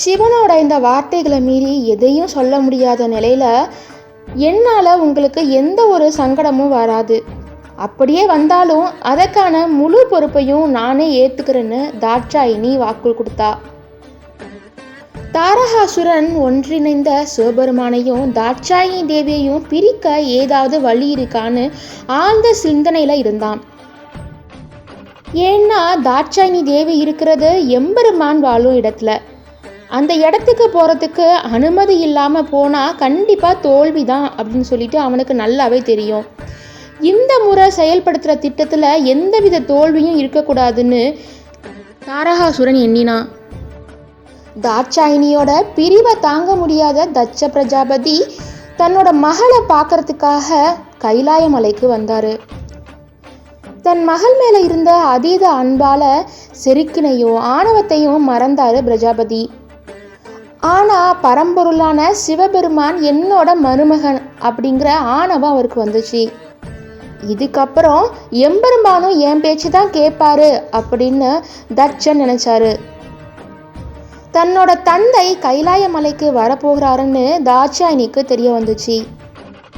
சிவனோட இந்த வார்த்தைகளை மீறி எதையும் சொல்ல முடியாத நிலையில் என்னால் உங்களுக்கு எந்த ஒரு சங்கடமும் வராது. அப்படியே வந்தாலும் அதற்கான முழு பொறுப்பையும் நானே ஏற்றுக்கிறேன்னு தாட்சாயினி வாக்கு கொடுத்தா. தாரகாசுரன் ஒன்றிணைந்த சிவபெருமானையும் தாட்சாயினி தேவியையும் பிரிக்க ஏதாவது வழி இருக்கான்னு ஆழ்ந்த சிந்தனையில் இருந்தான். ஏன்னா தாட்சாயினி தேவி இருக்கிறது எம்பெருமான் வாழும் இடத்துல. அந்த இடத்துக்கு போகிறதுக்கு அனுமதி இல்லாமல் போனால் கண்டிப்பாக தோல்வி தான் அப்படின்னு சொல்லிட்டு அவனுக்கு நல்லாவே தெரியும். இந்த முறை செயல்படுத்துகிற திட்டத்தில் எந்தவித தோல்வியும் இருக்கக்கூடாதுன்னு தாரகாசுரன் எண்ணினான் தாட்சாயினியோட பிரிவை தாங்க முடியாத தட்ச பிரஜாபதி தன்னோட மகளை பார்க்கறதுக்காக கைலாய மலைக்கு வந்தார். தன் மகள் மேலே இருந்த அதீத அன்பால செருக்கினையும் ஆணவத்தையும் மறந்தாரு பிரஜாபதி. ஆனால் பரம்பொருளான சிவபெருமான் என்னோட மருமகன் அப்படிங்கிற ஆணவம் அவருக்கு வந்துச்சு. இதுக்கப்புறம் எம்பெருமானும் என் பேச்சு தான் கேட்பாரு அப்படின்னு தட்சன் நினைச்சாரு. தன்னோட தந்தை கைலாய மலைக்கு வரப்போகிறாருன்னு தாட்சாயினிக்கு தெரிய வந்துச்சு.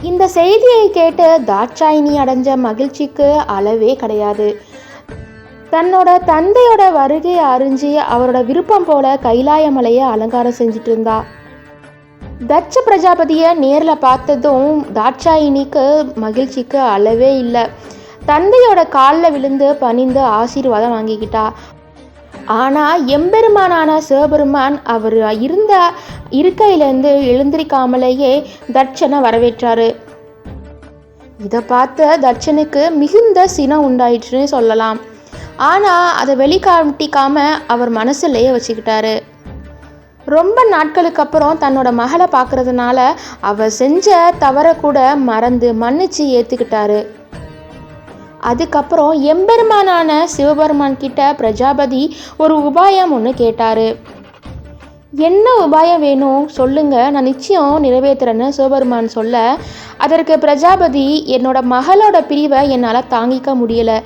இந்த செய்தியை கேட்டு தாட்சாயினி அடைஞ்ச மகிழ்ச்சிக்கு அளவே கிடையாது. தன்னோட தந்தையோட வருகையை அறிஞ்சு அவரோட விருப்பம் போல கைலாய மலையை அலங்காரம் செஞ்சுட்டு இருந்தா. தட்ச பிரஜாபதியை நேரில் பார்த்ததும் தாட்சாயினிக்கு மகிழ்ச்சிக்கு அளவே இல்லை. தந்தையோட காலில் விழுந்து பணிந்து ஆசீர்வாதம் வாங்கிக்கிட்டா. ஆனால் எம்பெருமானான சிவபெருமான் அவர் இருந்த இருக்கையிலேருந்து எழுந்திருக்காமலேயே தட்சனை வரவேற்றாரு. இதை பார்த்த தட்சனுக்கு மிகுந்த சினம் உண்டாயிற்றுன்னு சொல்லலாம். ஆனால் அதை வெளிக்காட்டிக்காமல் அவர் மனசுலையே வச்சுக்கிட்டாரு. ரொம்ப நாட்களுக்கு அப்புறம் தன்னோட மகளை பார்க்கறதுனால அவர் செஞ்ச தவறை கூட மறந்து மன்னிச்சு ஏற்றுக்கிட்டாரு அதுக்கப்புறம் எம்பெருமானான சிவபெருமான் கிட்ட பிரஜாபதி ஒரு உபாயம் ஒன்று கேட்டார். என்ன உபாயம் வேணும்? சொல்லுங்க. நான் நிச்சயம் நிறைவேற்றுறேன்னு சிவபெருமான் சொல்ல அதற்கு பிரஜாபதி என்னோட மகளோட பிரிவை என்னால் தாங்கிக்க முடியலை.